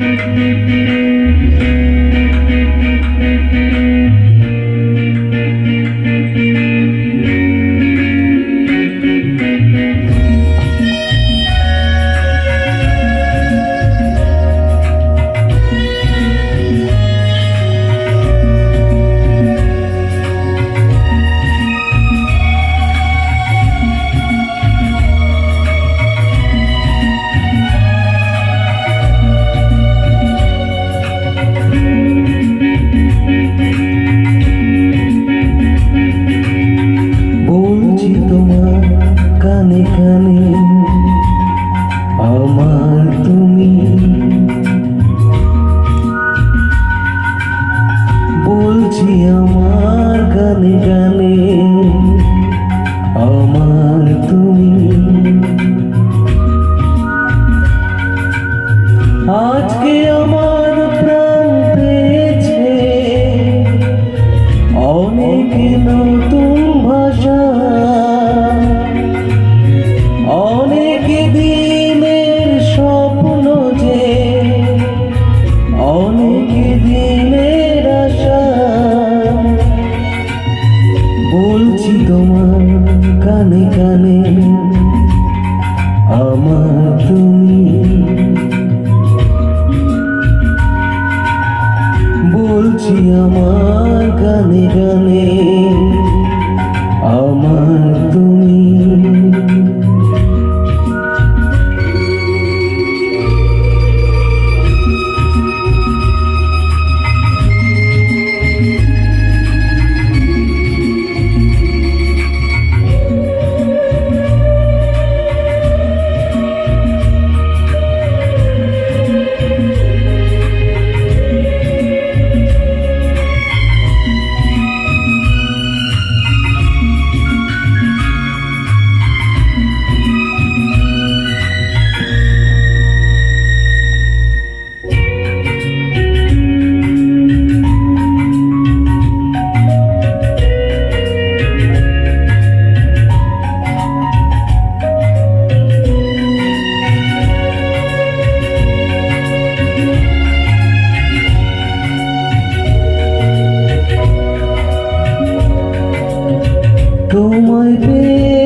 বলছি আমার আমার তুমি বলছি আমার গানে গানে তোমায় পেয়ে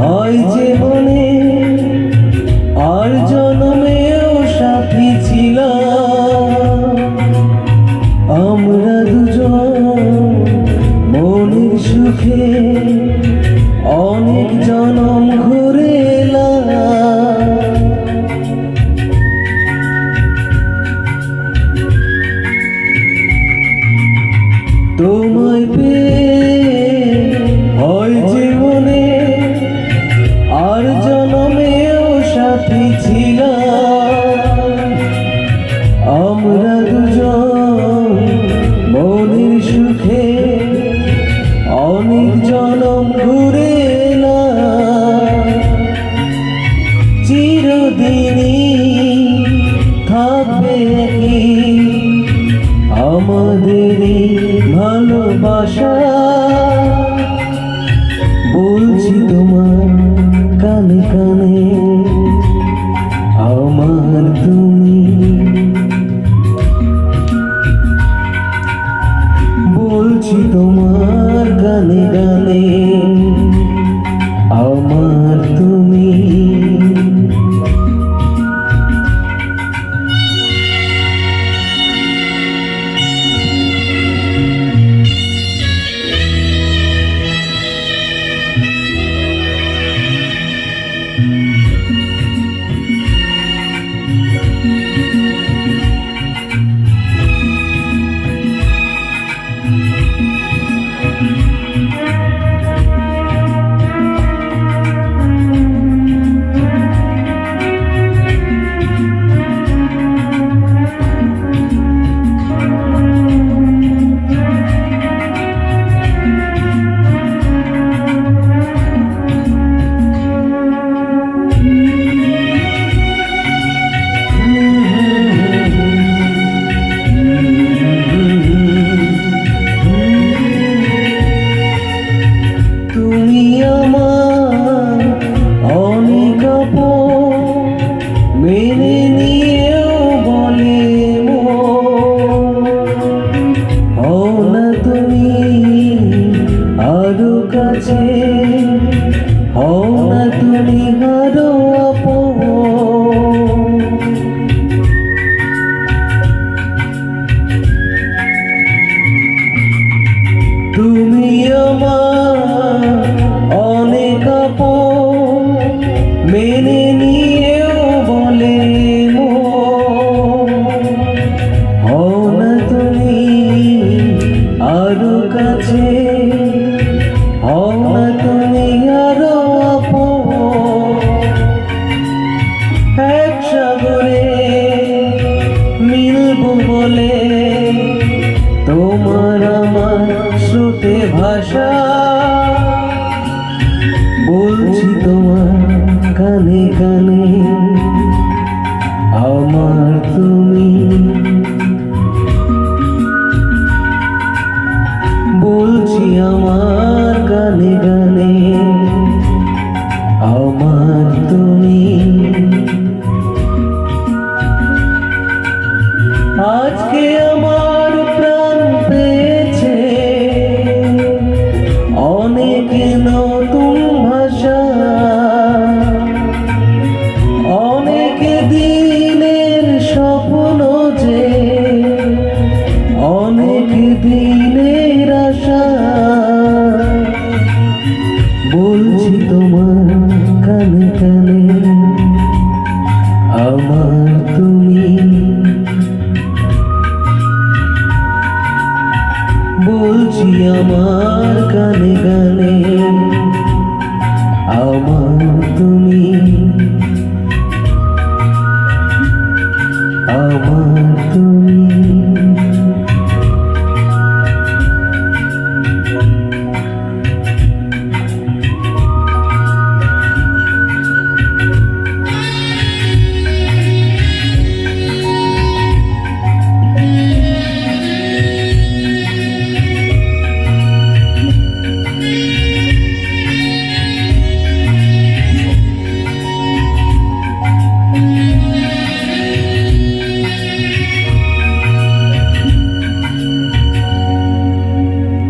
হয় মনে, আর জন্মেও সাথী ছিলাম। আমরা দুজন মনের সুখে অনেক জনম ঘুরে এলাম। আমাদের ভালোবাসা। বলছি তোমার কানে কানে আমার তুমি। বলছি তো me, me. আমার তুমি। আজকে আমার প্রাণ পেয়েছে। অনেক নতুন ভাষা। অনেক দিনের স্বপ্ন যে। অনেক দিনের আশা। বলছি তোমার nunca